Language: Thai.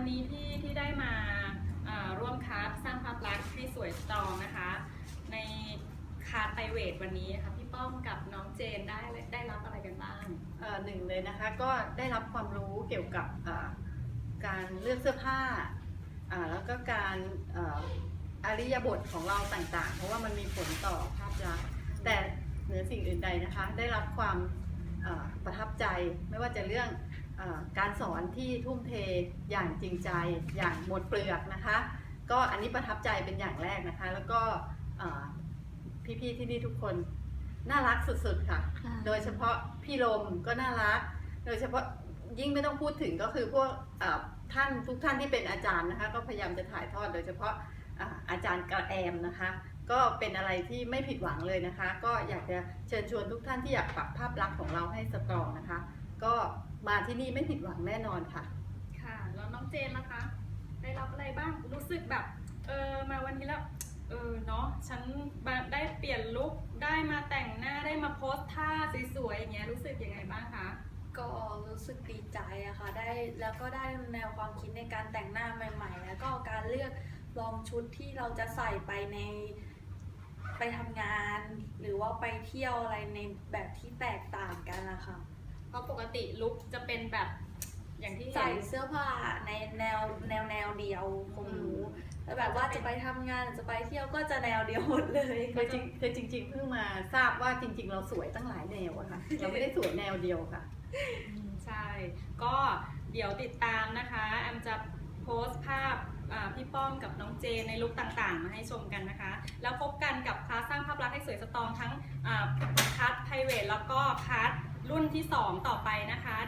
วันนี้ที่ที่ได้มาร่วมคัสสร้างภาพลักษณ์ให้สวยตองนะคะ ในคาร์ไพรเวทวันนี้นะคะพี่ป้อมกับน้องเจนได้ได้รับอะไรกันบ้างหนึ่งเลยนะคะก็ได้รับความรู้เกี่ยวกับการเลือกเสื้อผ้าแล้วก็การออริยบทของเราต่างๆ เพราะว่ามันมีผลต่อภาพลักษณ์แต่เหนือสิ่งอื่นใดนะคะ ได้รับความประทับใจไม่ว่าจะเรื่อง การสอนที่ทุ่มเทอย่างจริงใจอย่างหมดเปลือกนะคะ ก็อันนี้ประทับใจเป็นอย่างแรกนะคะ แล้วก็เอ่อพี่ๆที่นี่ทุกคนน่ารักสุดๆค่ะ โดยเฉพาะพี่ลมก็น่ารัก โดยเฉพาะยิ่งไม่ต้องพูดถึงก็คือพวกเอ่อท่านทุกท่านที่เป็นอาจารย์นะคะ ก็พยายามจะถ่ายทอดโดยเฉพาะอ่าอาจารย์กระแอมนะคะ ก็เป็นอะไรที่ไม่ผิดหวังเลยนะคะ ก็อยากจะเชิญชวนทุกท่านที่อยากปรับภาพลักษณ์ของเราให้สตรองนะคะก็ มาที่นี่ไม่ผิดหวังแน่นอนค่ะ ค่ะ แล้วน้องเจนล่ะคะ ได้รับอะไรบ้าง รู้สึกแบบ เออมาวันนี้แล้ว เออเนาะ ฉันมาได้เปลี่ยนลุค ได้มาแต่งหน้า ได้มาโพสท่าสวยๆอย่างเงี้ย รู้สึกยังไงบ้างคะ ก็รู้สึกดีใจอะค่ะ ได้ แล้วก็ได้แนวความคิดในการแต่งหน้าใหม่ ๆ แล้วก็การเลือกลองชุดที่เราจะใส่ไปในไปทำงาน หรือว่าไปเที่ยวอะไรในแบบที่แตกต่างกันนะคะ เพราะปกติลุคจะเป็นแบบอย่างที่เห็ใส่นเสื้อผ้าในแนวแนวแนวเดียวคงรู้แต่แบบว่าจะไปทำงานหรือจะไปเที่ยวก็จะแนวเดียวหมดเลยคือจริงคือจริง ๆ เพิ่งมาทราบว่าจริง ๆ เราสวยตั้งหลายแนวอะค่ะ เราไม่ได้สวยแนวเดียวค่ะ ใช่ ก็เดี๋ยวติดตามนะคะ แอมจะโพสต์ภาพอ่าพี่ป้อมกับน้องเจนในลุคต่างๆ มาให้ชมกันนะคะ แล้วพบกันกับคลาสสร้างภาพลักษณ์ให้สวยสตรองทั้งอ่าคัสไพรเวทแล้วก็คัส รุ่นที่ 2 ต่อไปนะคะเดี๋ยวพบกันค่ะ